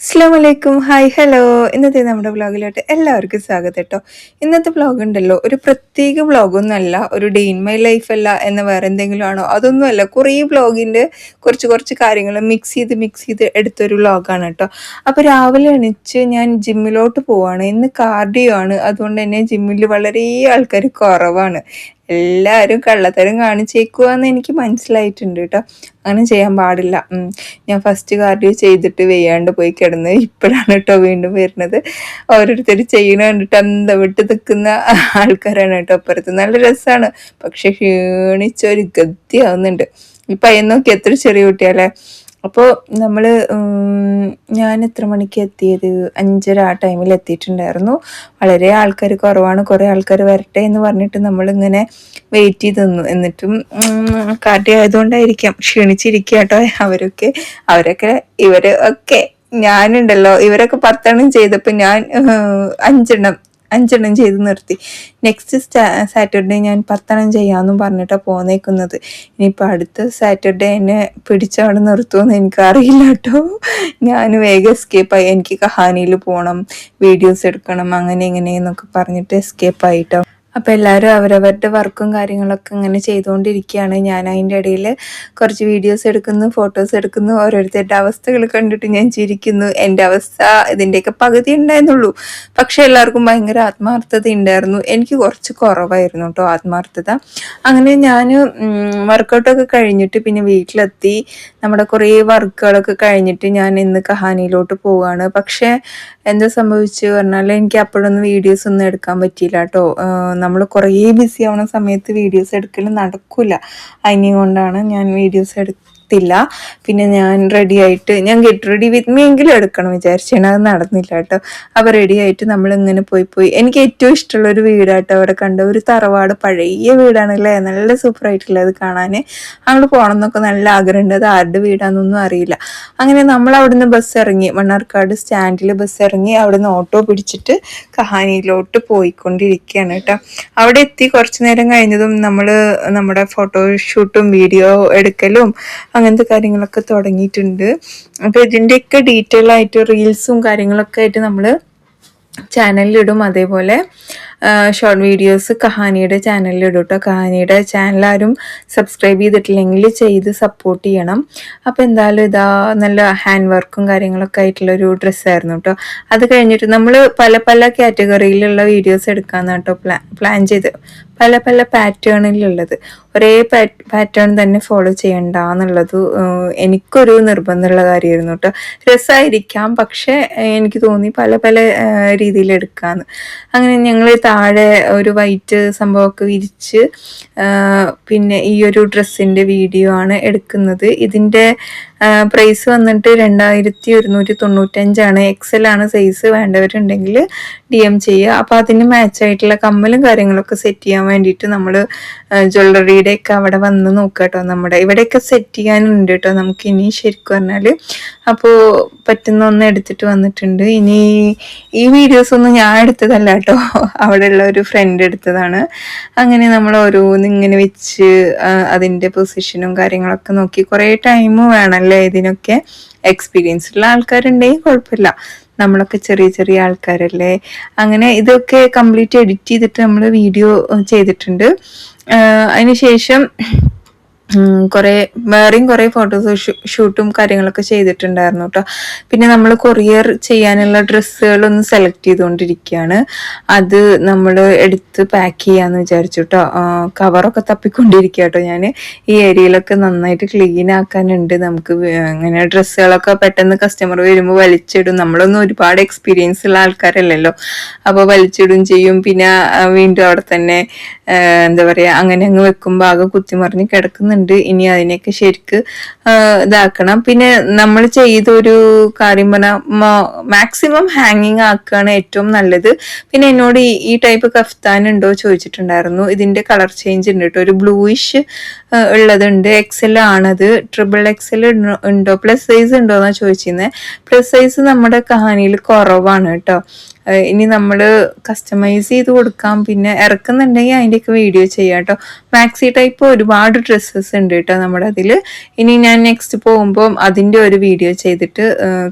അസ്സാം വലൈക്കും hi hello ഇന്നത്തെ നമ്മുടെ വ്ളോഗിലോട്ട് എല്ലാവർക്കും സ്വാഗതം കേട്ടോ ഇന്നത്തെ വ്ളോഗ് ഉണ്ടല്ലോ ഒരു പ്രത്യേക വ്ളോഗൊന്നുമല്ല ഒരു ഡേ ഇൻ മൈ ലൈഫ് അല്ല എന്ന വേറെ എന്തെങ്കിലും ആണോ? അതൊന്നുമല്ല കുറേ വ്ളോഗിന്റെ കുറച്ച് കുറച്ച് കാര്യങ്ങൾ മിക്സ് ചെയ്ത് മിക്സ് ചെയ്ത് എടുത്തൊരു വ്ളോഗാണ് കേട്ടോ അപ്പോൾ രാവിലെ എണീച്ച് ഞാൻ ജിമ്മിലോട്ട് പോവാണ്. ഇന്ന് കാർഡിയോ ആണ്. അതുകൊണ്ട് തന്നെ ജിമ്മിൽ വളരെ ആൾക്കാർ കുറവാണ്. എല്ലാവരും കള്ളത്തരം കാണിച്ചേക്കുവാന്ന് എനിക്ക് മനസ്സിലായിട്ടുണ്ട് കേട്ടോ അങ്ങനെ ചെയ്യാൻ പാടില്ല. ഞാൻ ഫസ്റ്റ് കാർഡിയോ ചെയ്തിട്ട് വെയ്യാണ്ട് പോയി കിടന്ന് ഇപ്പോഴാണ് കേട്ടോ വീണ്ടും വരുന്നത്. ഓരോരുത്തർ ചെയ്യണ കണ്ടിട്ട് അന്ത വിട്ട് നിൽക്കുന്ന ആൾക്കാരാണ് കേട്ടോ അപ്പുറത്ത് നല്ല രസമാണ് പക്ഷെ ക്ഷീണിച്ചൊരു ഗതിയാവുന്നുണ്ട്. ഈ പയ്യൻ നോക്കി എത്ര ചെറിയ കുട്ടിയല്ലേ അപ്പോൾ നമ്മൾ ഞാൻ എത്ര മണിക്ക് എത്തിയത്? അഞ്ചര ആ ടൈമിൽ എത്തിയിട്ടുണ്ടായിരുന്നു. വളരെ ആൾക്കാർ കുറവാണ്. കുറേ ആൾക്കാർ വരട്ടെ എന്ന് പറഞ്ഞിട്ട് നമ്മളിങ്ങനെ വെയിറ്റ് ചെയ്ത് നിന്നു. എന്നിട്ടും കാട്ടി ആയതുകൊണ്ടായിരിക്കാം ക്ഷീണിച്ചിരിക്കുക കേട്ടോ അവരൊക്കെ. അവരൊക്കെ ഇവർ ഒക്കെ ഞാനുണ്ടല്ലോ. ഇവരൊക്കെ പത്തെണ്ണം ചെയ്തപ്പോൾ ഞാൻ അഞ്ചെണ്ണം അഞ്ചെണ്ണം ചെയ്ത് നിർത്തി. നെക്സ്റ്റ് സാറ്റർഡേ ഞാൻ പത്തെണ്ണം ചെയ്യാമെന്നും പറഞ്ഞിട്ടാണ് പോന്നേക്കുന്നത്. ഇനിയിപ്പോൾ അടുത്ത സാറ്റർഡേ എന്നെ പിടിച്ചവിടെ നിർത്തുമെന്ന് എനിക്കറിയില്ല കേട്ടോ ഞാൻ വേഗം എസ്കേപ്പായി എനിക്ക് കഹാനിയിൽ പോകണം വീഡിയോസ് എടുക്കണം അങ്ങനെ ഇങ്ങനെയെന്നൊക്കെ പറഞ്ഞിട്ട് എസ്കേപ്പായിട്ടോ അപ്പോൾ എല്ലാവരും അവരവരുടെ വർക്കും കാര്യങ്ങളൊക്കെ ഇങ്ങനെ ചെയ്തുകൊണ്ടിരിക്കുകയാണ്. ഞാൻ അതിന്റെ ഇടയിൽ കുറച്ച് വീഡിയോസ് എടുക്കുന്നു ഫോട്ടോസ് എടുക്കുന്നു ഓരോരുത്തരുടെ അവസ്ഥകൾ കണ്ടിട്ട് ഞാൻ ചിരിക്കുന്നു. എന്റെ അവസ്ഥ ഇതിന്റെയൊക്കെ പകുതി ഉണ്ടായിരുന്നുള്ളൂ. പക്ഷേ എല്ലാവർക്കും ഭയങ്കര ആത്മാർത്ഥത ഉണ്ടായിരുന്നു. എനിക്ക് കുറച്ച് കുറവായിരുന്നു കേട്ടോ ആത്മാർത്ഥത. അങ്ങനെ ഞാൻ വർക്കൗട്ടൊക്കെ കഴിഞ്ഞിട്ട് പിന്നെ വീട്ടിലെത്തി. നമ്മുടെ കുറേ വർക്കുകളൊക്കെ കഴിഞ്ഞിട്ട് ഞാൻ ഇന്ന് കഹാനിയിലോട്ട് പോവുകയാണ്. പക്ഷേ എന്താ സംഭവിച്ചു പറഞ്ഞാൽ എനിക്ക് അപ്പോഴൊന്നും വീഡിയോസ് ഒന്നും എടുക്കാൻ പറ്റിയില്ല കേട്ടോ. നമ്മൾ കുറേ ബിസി ആവുന്ന സമയത്ത് വീഡിയോസ് എടുക്കൽ നടക്കില്ല അതിനെക്കൊണ്ടാണ് ഞാൻ വീഡിയോസ് എടുക്കുക എടുത്തില്ല പിന്നെ ഞാൻ റെഡി ആയിട്ട് ഞാൻ ഗെറ്റ് റെഡി വിത്ത് മീ എങ്കിലും എടുക്കണം വിചാരിച്ചാണ്. അത് നടന്നില്ല കേട്ടോ. അപ്പോൾ റെഡി ആയിട്ട് നമ്മൾ ഇങ്ങനെ പോയി പോയി. എനിക്ക് ഏറ്റവും ഇഷ്ടമുള്ള ഒരു വീടാട്ടോ അവിടെ കണ്ട. ഒരു തറവാട് പഴയ വീടാണല്ലേ? നല്ല സൂപ്പർ ആയിട്ടുള്ള അത് കാണാൻ അങ്ങോട്ട് പോകണം എന്നൊക്കെ നല്ല ആഗ്രഹമുണ്ട്. അത് ആരുടെ വീടാണെന്നൊന്നും അറിയില്ല. അങ്ങനെ നമ്മൾ അവിടുന്ന് ബസ് ഇറങ്ങി. മണ്ണാർക്കാട് സ്റ്റാൻഡിൽ ബസ് ഇറങ്ങി അവിടുന്ന് ഓട്ടോ പിടിച്ചിട്ട് കഹാനിയിലോട്ട് പോയിക്കൊണ്ടിരിക്കുകയാണ് കേട്ടോ. അവിടെ എത്തി കുറച്ചു നേരം കഴിഞ്ഞതും നമ്മൾ നമ്മുടെ ഫോട്ടോഷൂട്ടും വീഡിയോ എടുക്കലും അങ്ങനത്തെ കാര്യങ്ങളൊക്കെ തുടങ്ങിയിട്ടുണ്ട്. അപ്പോൾ ഇതിന്റെയൊക്കെ ഡീറ്റെയിൽ ആയിട്ട് റീൽസും കാര്യങ്ങളൊക്കെ ആയിട്ട് നമ്മൾ ചാനലിലിടും അതേപോലെ ഷോർട്ട് വീഡിയോസ് കഹാനിയുടെ ചാനലിലിടും കേട്ടോ കഹാനിയുടെ ചാനൽ ആരും സബ്സ്ക്രൈബ് ചെയ്തിട്ടില്ലെങ്കിൽ ചെയ്ത് സപ്പോർട്ട് ചെയ്യണം. അപ്പോൾ എന്തായാലും ഇതാ നല്ല ഹാൻഡ് വർക്കും കാര്യങ്ങളൊക്കെ ആയിട്ടുള്ള ഒരു ഡ്രസ്സായിരുന്നു കേട്ടോ അത് കഴിഞ്ഞിട്ട് നമ്മൾ പല പല കാറ്റഗറിയിലുള്ള വീഡിയോസ് എടുക്കാമെന്നാണ് കേട്ടോ പ്ലാൻ പ്ലാൻ ചെയ്ത് പല പല പാറ്റേണിലുള്ളത്. ഒരേ പാറ്റേൺ തന്നെ ഫോളോ ചെയ്യണ്ട എന്നുള്ളത് എനിക്കൊരു നിർബന്ധമുള്ള കാര്യമായിരുന്നു കേട്ടോ. രസമായിരിക്കാം പക്ഷെ എനിക്ക് തോന്നി പല പല രീതിയിൽ എടുക്കാന്ന് അങ്ങനെ ഞങ്ങൾ താഴെ ഒരു വൈറ്റ് സംഭവമൊക്കെ വിരിച്ച് പിന്നെ ഈ ഒരു ഡ്രസ്സിന്റെ വീഡിയോ ആണ് എടുക്കുന്നത്. ഇതിന്റെ പ്രൈസ് വന്നിട്ട് രണ്ടായിരത്തി ഒരുന്നൂറ്റി തൊണ്ണൂറ്റഞ്ചാണ് എക്സൽ ആണ് സൈസ് വേണ്ടവരുണ്ടെങ്കിൽ ഡി എം ചെയ്യുക. അപ്പോൾ അതിന് മാച്ചായിട്ടുള്ള കമ്മലും കാര്യങ്ങളൊക്കെ സെറ്റ് ചെയ്യാൻ വേണ്ടിയിട്ട് നമ്മൾ ജ്വല്ലറിയുടെ ഒക്കെ അവിടെ വന്ന് നോക്കാട്ടോ. കേട്ടോ നമ്മുടെ ഇവിടെയൊക്കെ സെറ്റ് ചെയ്യാനുണ്ട് കേട്ടോ നമുക്ക് ഇനി ശരിക്കും പറഞ്ഞാൽ അപ്പോൾ പറ്റുന്ന ഒന്ന് എടുത്തിട്ട് വന്നിട്ടുണ്ട്. ഇനി ഈ വീഡിയോസ് ഒന്നും ഞാൻ എടുത്തതല്ല കേട്ടോ ഉള്ള ഒരു ഫ്രണ്ട് എടുത്തതാണ്. അങ്ങനെ നമ്മൾ ഓരോന്ന് ഇങ്ങനെ വെച്ച് അതിന്റെ പൊസിഷനും കാര്യങ്ങളൊക്കെ നോക്കി. കുറേ ടൈം വേണമല്ലേ ഇതിനൊക്കെ? എക്സ്പീരിയൻസ് ഉള്ള ആൾക്കാരുണ്ടെങ്കിൽ കുഴപ്പമില്ല. നമ്മളൊക്കെ ചെറിയ ചെറിയ ആൾക്കാരല്ലേ? അങ്ങനെ ഇതൊക്കെ കംപ്ലീറ്റ് എഡിറ്റ് ചെയ്തിട്ട് നമ്മൾ വീഡിയോ ചെയ്തിട്ടുണ്ട്. അതിനുശേഷം കുറേ വേറെയും കുറേ ഫോട്ടോ ഷൂട്ടും കാര്യങ്ങളൊക്കെ ചെയ്തിട്ടുണ്ടായിരുന്നു കേട്ടോ പിന്നെ നമ്മൾ കൊറിയർ ചെയ്യാനുള്ള ഡ്രസ്സുകളൊന്ന് സെലക്ട് ചെയ്തുകൊണ്ടിരിക്കുകയാണ് അത് നമ്മൾ എടുത്ത് പാക്ക് ചെയ്യാന്ന് വിചാരിച്ചു കേട്ടോ കവറൊക്കെ തപ്പിക്കൊണ്ടിരിക്കുക കേട്ടോ ഞാൻ ഈ ഏരിയയിലൊക്കെ നന്നായിട്ട് ക്ലീൻ ആക്കാനുണ്ട്. നമുക്ക് അങ്ങനെ ഡ്രസ്സുകളൊക്കെ പെട്ടെന്ന് കസ്റ്റമർ വരുമ്പോൾ വലിച്ചിടും. നമ്മളൊന്നും ഒരുപാട് എക്സ്പീരിയൻസ് ഉള്ള ആൾക്കാരല്ലല്ലോ. അപ്പോൾ വലിച്ചിടും ചെയ്യും. പിന്നെ വീണ്ടും അവിടെ തന്നെ എന്താ പറയുക അങ്ങനെ അങ്ങ് വെക്കുമ്പോൾ ആകെ കുത്തിമറിഞ്ഞ് കിടക്കുന്നുണ്ട്. ഉണ്ട്. ഇനി അതിനെയൊക്കെ ശരിക്ക് ഇതാക്കണം. പിന്നെ നമ്മൾ ചെയ്തൊരു കാര്യം പറഞ്ഞാൽ മാക്സിമം ഹാങ്ങിങ് ആക്കുകയാണ് ഏറ്റവും നല്ലത്. പിന്നെ എന്നോട് ഈ ടൈപ്പ് കഫ്താൻ ഉണ്ടോ ചോദിച്ചിട്ടുണ്ടായിരുന്നു. ഇതിന്റെ കളർ ചേഞ്ച് ഉണ്ട് കേട്ടോ. ഒരു ബ്ലൂയിഷ് ഉള്ളതുണ്ട്. എക്സൽ ആണത്. ട്രിപ്പിൾ എക്സൽ ഉണ്ടോ പ്ലസ് സൈസ് ഉണ്ടോ? എന്നാണ് ചോദിച്ചിരുന്നത് പ്ലസ് സൈസ് നമ്മുടെ കഹാനിയിൽ കുറവാണ് കേട്ടോ. ഇനി നമ്മൾ കസ്റ്റമൈസ് ചെയ്ത് കൊടുക്കാം. പിന്നെ ഇറക്കുന്നുണ്ടെങ്കിൽ അതിന്റെയൊക്കെ വീഡിയോ ചെയ്യാം കേട്ടോ മാക്സി ടൈപ്പ് ഒരുപാട് ഡ്രസ്സസ് ഉണ്ട് കേട്ടോ നമ്മുടെ അതിൽ ഇനി ഞാൻ നെക്സ്റ്റ് പോകുമ്പോൾ അതിന്റെ ഒരു വീഡിയോ ചെയ്തിട്ട്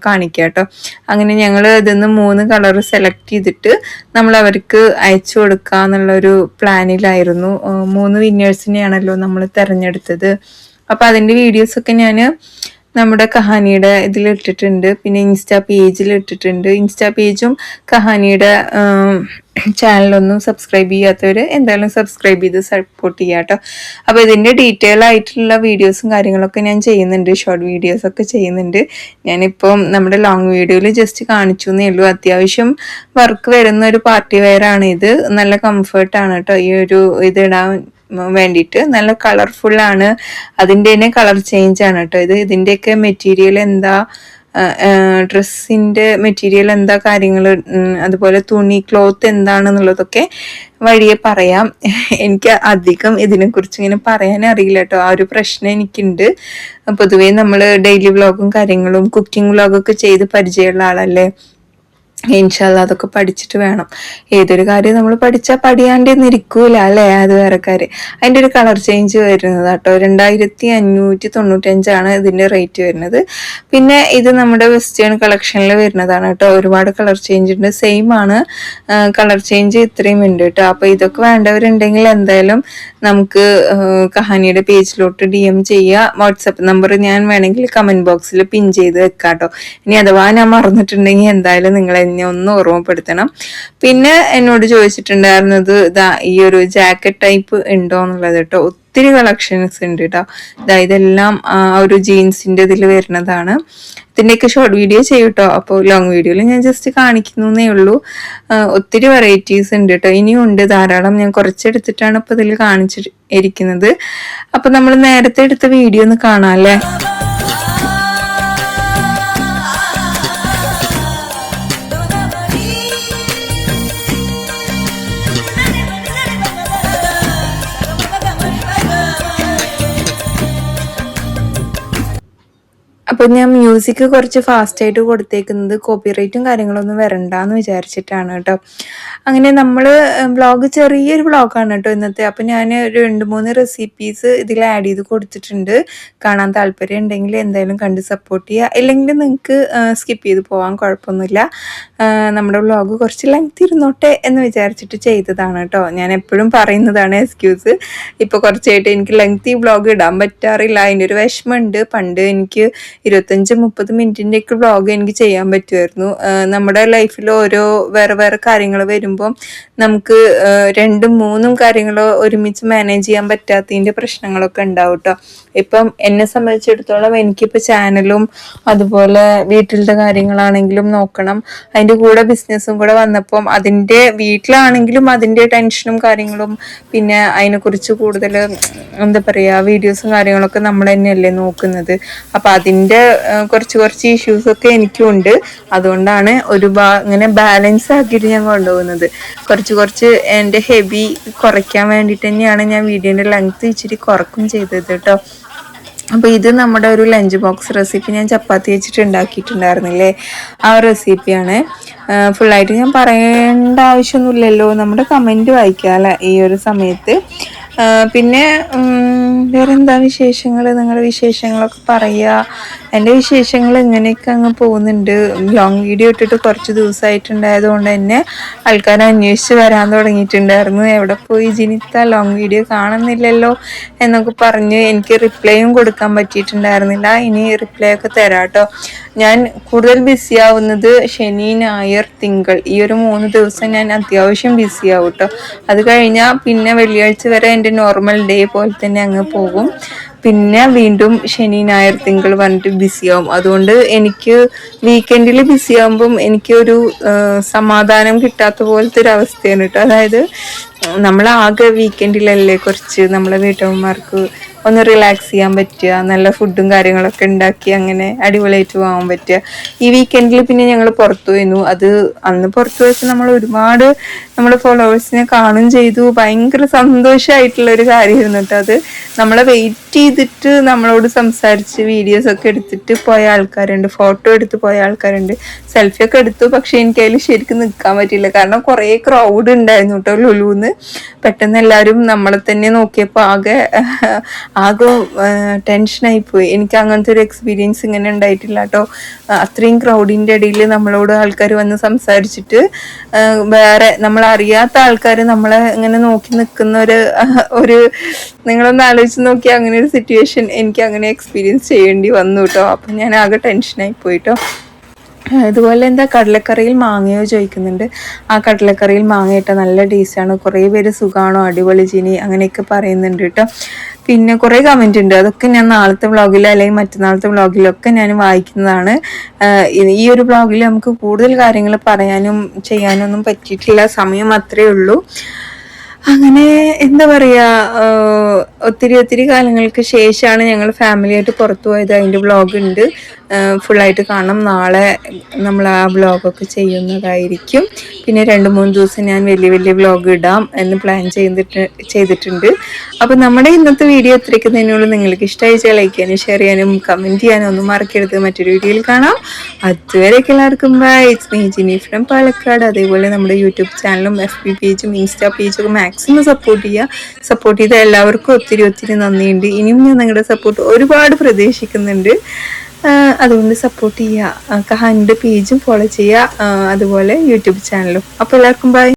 കാണിക്കാം കേട്ടോ അങ്ങനെ ഞങ്ങൾ ഇതിന്ന് മൂന്ന് കളർ സെലക്ട് ചെയ്തിട്ട് നമ്മൾ അവർക്ക് അയച്ചു കൊടുക്കുക എന്നുള്ളൊരു പ്ലാനിലായിരുന്നു മൂന്ന് വിന്നേഴ്സിനെയാണല്ലോ നമ്മൾ തിരഞ്ഞെടുത്തത്. അപ്പോൾ അതിന്റെ വീഡിയോസൊക്കെ ഞാൻ നമ്മുടെ കഹാനിയുടെ ഇതിൽ ഇട്ടിട്ടുണ്ട് പിന്നെ ഇൻസ്റ്റാ പേജിൽ ഇട്ടിട്ടുണ്ട് ഇൻസ്റ്റാ പേജും കഹാനിയുടെ ചാനലൊന്നും സബ്സ്ക്രൈബ് ചെയ്യാത്തവർ എന്തായാലും സബ്സ്ക്രൈബ് ചെയ്ത് സപ്പോർട്ട് ചെയ്യാം കേട്ടോ അപ്പോൾ ഇതിന്റെ ഡീറ്റെയിൽ ആയിട്ടുള്ള വീഡിയോസും കാര്യങ്ങളൊക്കെ ഞാൻ ചെയ്യുന്നുണ്ട്. ഷോർട്ട് വീഡിയോസൊക്കെ ചെയ്യുന്നുണ്ട്. ഞാനിപ്പം നമ്മുടെ ലോങ് വീഡിയോയിൽ ജസ്റ്റ് കാണിച്ചു എന്നേ ഉള്ളൂ. അത്യാവശ്യം വർക്ക് വരുന്ന ഒരു പാർട്ടി വെയറാണ് ഇത്. നല്ല കംഫർട്ടാണ് കേട്ടോ ഈ ഒരു ഇതിടാൻ വേണ്ടിയിട്ട്. നല്ല കളർഫുൾ ആണ്. അതിന്റെ തന്നെ കളർ ചേഞ്ച് ആണ് കേട്ടോ ഇത്. ഇതിന്റെയൊക്കെ മെറ്റീരിയൽ എന്താ? ഡ്രസ്സിന്റെ മെറ്റീരിയൽ എന്താ കാര്യങ്ങൾ? അതുപോലെ തുണി ക്ലോത്ത് എന്താണെന്നുള്ളതൊക്കെ വഴിയെ പറയാം. എനിക്ക് അധികം ഇതിനെക്കുറിച്ച് ഇങ്ങനെ പറയാൻ അറിയില്ല കേട്ടോ ആ ഒരു പ്രശ്നം എനിക്കുണ്ട്. പൊതുവേ നമ്മൾ ഡെയിലി വ്ളോഗും കാര്യങ്ങളും കുക്കിംഗ് വ്ളോഗൊക്കെ ചെയ്ത് പരിചയമുള്ള ആളല്ലേ? ഇൻഷാല്ല അതൊക്കെ പഠിച്ചിട്ട് വേണം. ഏതൊരു കാര്യം നമ്മൾ പഠിച്ചാൽ പഠിയാണ്ട് ഇരിക്കൂല അല്ലേ? അത് വേറെ കാര്യം അതിന്റെ ഒരു കളർ ചേഞ്ച് വരുന്നത് കേട്ടോ. രണ്ടായിരത്തി അഞ്ഞൂറ്റി തൊണ്ണൂറ്റഞ്ചാണ് ഇതിന്റെ റേറ്റ് വരുന്നത്. പിന്നെ ഇത് നമ്മുടെ വെസ്റ്റേൺ കളക്ഷനിൽ വരുന്നതാണ് കേട്ടോ. ഒരുപാട് കളർ ചേഞ്ച് ഉണ്ട്. സെയിം ആണ്. കളർ ചേഞ്ച് ഇത്രയും ഉണ്ട് കേട്ടോ. അപ്പോൾ ഇതൊക്കെ വേണ്ടവരുണ്ടെങ്കിൽ എന്തായാലും നമുക്ക് കഹാനിയുടെ പേജിലോട്ട് ഡി എം ചെയ്യുക വാട്സപ്പ് നമ്പർ ഞാൻ വേണമെങ്കിൽ കമന്റ് ബോക്സിൽ പിൻ ചെയ്ത് വെക്കാം കേട്ടോ ഇനി അഥവാ ഞാൻ മറന്നിട്ടുണ്ടെങ്കിൽ എന്തായാലും നിങ്ങൾ എന്നെ ഒന്ന് ഓർമ്മപ്പെടുത്തണം. പിന്നെ എന്നോട് ചോദിച്ചിട്ടുണ്ടായിരുന്നത് ഇതാ ഈ ഒരു ജാക്കറ്റ് ടൈപ്പ് ഉണ്ടോ എന്നുള്ളത് കേട്ടോ. ഒത്തിരി കളക്ഷൻസ് ഉണ്ട് കേട്ടോ. ഇതാ ഇതെല്ലാം ആ ഒരു ജീൻസിന്റെ ഇതിൽ വരുന്നതാണ്. ഇതിന്റെയൊക്കെ ഷോർട്ട് വീഡിയോ ചെയ്യും കേട്ടോ. അപ്പോൾ ലോങ് വീഡിയോയിൽ ഞാൻ ജസ്റ്റ് കാണിക്കുന്നു എന്നേ ഉള്ളൂ. ഒത്തിരി വെറൈറ്റീസ് ഉണ്ട് കേട്ടോ. ഇനിയും ഉണ്ട്. ധാരാളം ഞാൻ കുറച്ചെടുത്തിട്ടാണ് ഇപ്പോൾ ഇതിൽ കാണിച്ചിരിക്കുന്നത് അപ്പോൾ നമ്മൾ നേരത്തെ എടുത്ത വീഡിയോ ഒന്ന് കാണാം അല്ലേ? അപ്പോൾ ഞാൻ മ്യൂസിക് കുറച്ച് ഫാസ്റ്റ് ആയിട്ട് കൊടുത്തേക്കുന്നത് കോപ്പിറൈറ്റും കാര്യങ്ങളൊന്നും വരണ്ടെന്ന് വിചാരിച്ചിട്ടാണ് കേട്ടോ. അങ്ങനെ നമ്മൾ ബ്ലോഗ് ചെറിയൊരു ബ്ലോഗാണ് കേട്ടോ ഇന്നത്തെ. അപ്പോൾ ഞാൻ രണ്ട് മൂന്ന് റെസിപ്പീസ് ഇതിൽ ആഡ് ചെയ്ത് കൊടുത്തിട്ടുണ്ട്. കാണാൻ താല്പര്യം ഉണ്ടെങ്കിൽ എന്തായാലും കണ്ട് സപ്പോർട്ട് ചെയ്യുക. ഇല്ലെങ്കിൽ നിങ്ങൾക്ക് സ്കിപ്പ് ചെയ്ത് പോകാൻ കുഴപ്പമൊന്നുമില്ല. നമ്മുടെ ബ്ലോഗ് കുറച്ച് ലെങ്ത് ഇരുന്നോട്ടെ എന്ന് വിചാരിച്ചിട്ട് ചെയ്തതാണ് കേട്ടോ. ഞാൻ എപ്പോഴും പറയുന്നതാണ് എക്സ്ക്യൂസ് ഇപ്പോൾ കുറച്ചായിട്ട് എനിക്ക് ലെങ്തി ബ്ലോഗ് ഇടാൻ പറ്റാറില്ല. അതിന്റെ ഒരു വിഷമമുണ്ട്. പണ്ട് എനിക്ക് ഇരുപത്തഞ്ച് മുപ്പത് മിനിറ്റിന്റെയൊക്കെ വ്ളോഗ് എനിക്ക് ചെയ്യാൻ പറ്റുമായിരുന്നു. നമ്മുടെ ലൈഫിൽ ഓരോ വേറെ വേറെ കാര്യങ്ങൾ വരുമ്പോൾ നമുക്ക് രണ്ടും മൂന്നും കാര്യങ്ങൾ ഒരുമിച്ച് മാനേജ് ചെയ്യാൻ പറ്റാത്തതിന്റെ പ്രശ്നങ്ങളൊക്കെ ഉണ്ടാവും കേട്ടോ ഇപ്പം എന്നെ സംബന്ധിച്ചിടത്തോളം എനിക്കിപ്പോൾ ചാനലും അതുപോലെ വീട്ടിലത്തെ കാര്യങ്ങളാണെങ്കിലും നോക്കണം. അതിന്റെ കൂടെ ബിസിനസ്സും കൂടെ വന്നപ്പം അതിന്റെ വീട്ടിലാണെങ്കിലും അതിന്റെ ടെൻഷനും കാര്യങ്ങളും പിന്നെ അതിനെക്കുറിച്ച് കൂടുതൽ എന്താ പറയുക വീഡിയോസും കാര്യങ്ങളൊക്കെ നമ്മൾ തന്നെയല്ലേ നോക്കുന്നത്. അപ്പം അതിന്റെ കുറച്ച് കുറച്ച് ഇഷ്യൂസൊക്കെ എനിക്കും ഉണ്ട് അതുകൊണ്ടാണ് ഒരു ബാ ഇങ്ങനെ ബാലൻസ് ആക്കിയിട്ട് ഞാൻ കൊണ്ടുപോകുന്നത്. കുറച്ച് കുറച്ച് എന്റെ ഹെവി കുറയ്ക്കാൻ വേണ്ടിയിട്ട് തന്നെയാണ് ഞാൻ വീഡിയോന്റെ ലെങ്ത് ഇച്ചിരി കുറക്കും ചെയ്തത് കേട്ടോ. അപ്പോൾ ഇത് നമ്മുടെ ഒരു ലഞ്ച് ബോക്സ് റെസിപ്പി ഞാൻ ചപ്പാത്തി വെച്ചിട്ട് ഉണ്ടാക്കിയിട്ടുണ്ടായിരുന്നില്ലേ? ആ റെസിപ്പിയാണ് ഫുള്ളായിട്ട് ഞാൻ പറയേണ്ട ആവശ്യമൊന്നുമില്ലല്ലോ. നമ്മുടെ കമന്റ് വായിക്കാമല്ലേ ഈ ഒരു സമയത്ത്. പിന്നെ വേറെന്താ വിശേഷങ്ങൾ നിങ്ങളുടെ വിശേഷങ്ങളൊക്കെ പറയുക എന്റെ വിശേഷങ്ങൾ എങ്ങനെയൊക്കെ അങ്ങ് പോകുന്നുണ്ട്. ലോങ് വീഡിയോ ഇട്ടിട്ട് കുറച്ച് ദിവസമായിട്ടുണ്ടായത് കൊണ്ട് തന്നെ ആൾക്കാർ അന്വേഷിച്ച് വരാൻ തുടങ്ങിയിട്ടുണ്ടായിരുന്നു. എവിടെ പോയി ജിനിത്ത? ലോങ് വീഡിയോ കാണുന്നില്ലല്ലോ എന്നൊക്കെ പറഞ്ഞ് എനിക്ക് റിപ്ലൈയും കൊടുക്കാൻ പറ്റിയിട്ടുണ്ടായിരുന്നില്ല. ഇനി റിപ്ലൈ ഒക്കെ തരാം കേട്ടോ ഞാൻ കൂടുതൽ ബിസി ആവുന്നത് ശനി ഞായർ തിങ്കൾ. ഈ ഒരു മൂന്ന് ദിവസം ഞാൻ അത്യാവശ്യം ബിസി ആവും കേട്ടോ അത് കഴിഞ്ഞാൽ പിന്നെ വെള്ളിയാഴ്ച വരെ എന്റെ നോർമൽ ഡേ പോലെ തന്നെ അങ്ങ് പോകും. പിന്നെ വീണ്ടും ശനി ഞായർ തിങ്കൾ ബിസി ആവും. അതുകൊണ്ട് എനിക്ക് വീക്കെൻഡിൽ ബിസി ആകുമ്പം എനിക്കൊരു സമാധാനം കിട്ടാത്ത പോലത്തെ ഒരു അവസ്ഥയാണ് കേട്ടോ. അതായത് നമ്മളാകെ വീക്കെൻഡിലല്ലേ കുറച്ച് നമ്മളെ വീട്ടമ്മമാർക്ക് ഒന്ന് റിലാക്സ് ചെയ്യാൻ പറ്റുക നല്ല ഫുഡും കാര്യങ്ങളൊക്കെ ഉണ്ടാക്കി അങ്ങനെ അടിപൊളിയായിട്ട് പോകാൻ പറ്റുക. ഈ വീക്കെൻഡിൽ പിന്നെ ഞങ്ങൾ പുറത്തു പോയിരുന്നു. അത് അന്ന് പുറത്തു പോയപ്പോൾ നമ്മൾ ഒരുപാട് നമ്മുടെ ഫോളോവേഴ്സിനെ കാണും ചെയ്തു. ഭയങ്കര സന്തോഷമായിട്ടുള്ള ഒരു കാര്യമായിരുന്നു കേട്ടോ അത്. നമ്മളെ വെയിറ്റ് ചെയ്തിട്ട് നമ്മളോട് സംസാരിച്ച് വീഡിയോസ് ഒക്കെ എടുത്തിട്ട് പോയ ആൾക്കാരുണ്ട്. ഫോട്ടോ എടുത്ത് പോയ ആൾക്കാരുണ്ട്. സെൽഫി ഒക്കെ എടുത്തു. പക്ഷേ എനിക്ക് അതിൽ ശരിക്കും നിൽക്കാൻ പറ്റിയില്ല. കാരണം കുറേ ക്രൗഡ് ഉണ്ടായിരുന്നു കേട്ടോ ലുലുന്ന്. പെട്ടെന്ന് എല്ലാവരും നമ്മളെ തന്നെ നോക്കിയപ്പോൾ ആകെ ആകെ ടെൻഷനായി പോയി. എനിക്ക് അങ്ങനത്തെ ഒരു എക്സ്പീരിയൻസ് ഇങ്ങനെ ഉണ്ടായിട്ടില്ല കേട്ടോ. അത്രയും ക്രൗഡിന്റെ ഇടയിൽ നമ്മളോട് ആൾക്കാർ വന്ന് സംസാരിച്ചിട്ട് വേറെ നമ്മളറിയാത്ത ആൾക്കാർ നമ്മളെ ഇങ്ങനെ നോക്കി നിൽക്കുന്ന ഒരു ഒരു നിങ്ങളൊന്ന് ആലോചിച്ച് നോക്കിയാൽ അങ്ങനെ ഒരു സിറ്റുവേഷൻ എനിക്ക് അങ്ങനെ എക്സ്പീരിയൻസ് ചെയ്യേണ്ടി വന്നു കേട്ടോ. അപ്പം ഞാൻ ആകെ ടെൻഷനായി പോയിട്ടോ ഇതുപോലെ എന്താ കടലക്കറിയിൽ മാങ്ങയോ ചോദിക്കുന്നുണ്ട്. ആ കടലക്കറിയിൽ മാങ്ങയിട്ട നല്ല ടേസ്റ്റാണ് കുറേ പേര് സുഖമാണോ അടിപൊളി ചിനി അങ്ങനെയൊക്കെ പറയുന്നുണ്ട് കേട്ടോ. പിന്നെ കുറേ കമന്റ് ഉണ്ട്. അതൊക്കെ ഞാൻ നാളത്തെ വ്ളോഗിലോ അല്ലെങ്കിൽ മറ്റന്നാളത്തെ വ്ളോഗിലൊക്കെ ഞാൻ വായിക്കുന്നതാണ്. ഈ ഒരു വ്ളോഗിൽ നമുക്ക് കൂടുതൽ കാര്യങ്ങൾ പറയാനും ചെയ്യാനൊന്നും പറ്റിയിട്ടില്ല. സമയം അത്രേ ഉള്ളൂ. അങ്ങനെ എന്താ പറയാ ഒത്തിരി ഒത്തിരി കാലങ്ങൾക്ക് ശേഷമാണ് ഞങ്ങൾ ഫാമിലിയായിട്ട് പുറത്തു പോയത്. അതിന്റെ വ്ളോഗ് ഉണ്ട്. ഫുള്ളായിട്ട് കാണാം നാളെ നമ്മൾ ആ വ്ളോഗൊക്കെ ചെയ്യുന്നതായിരിക്കും. പിന്നെ രണ്ട് മൂന്ന് ദിവസം ഞാൻ വലിയ വലിയ വ്ളോഗ് ഇടാം എന്ന് പ്ലാൻ ചെയ്തിട്ട് ചെയ്തിട്ടുണ്ട്. അപ്പോൾ നമ്മുടെ ഇന്നത്തെ വീഡിയോ എത്രയ്ക്ക് തന്നെയുള്ളൂ നിങ്ങൾക്ക് ഇഷ്ടമായി ലൈക്ക് ചെയ്യാനും ഷെയർ ചെയ്യാനും കമന്റ് ചെയ്യാനും ഒന്നും മറക്കരുത്. മറ്റൊരു വീഡിയോയിൽ കാണാം. അതുവരെയൊക്കെ എല്ലാവർക്കും bye it's me Jini from Palakkad. അതേപോലെ നമ്മുടെ യൂട്യൂബ് ചാനലും എഫ് ബി പേജും ഇൻസ്റ്റാ പേജും മാക്സിമം സപ്പോർട്ട് ചെയ്യുക സപ്പോർട്ട് ചെയ്ത എല്ലാവർക്കും ഒത്തിരി ഒത്തിരി നന്ദിയുണ്ട്. ഇനിയും ഞാൻ നിങ്ങളുടെ സപ്പോർട്ട് ഒരുപാട് പ്രതീക്ഷിക്കുന്നുണ്ട്. അതുകൊണ്ട് സപ്പോർട്ട് ചെയ്യുക കഹാന്റെ പേജും ഫോളോ ചെയ്യുക അതുപോലെ യൂട്യൂബ് ചാനലും അപ്പോൾ എല്ലാവർക്കും ബൈ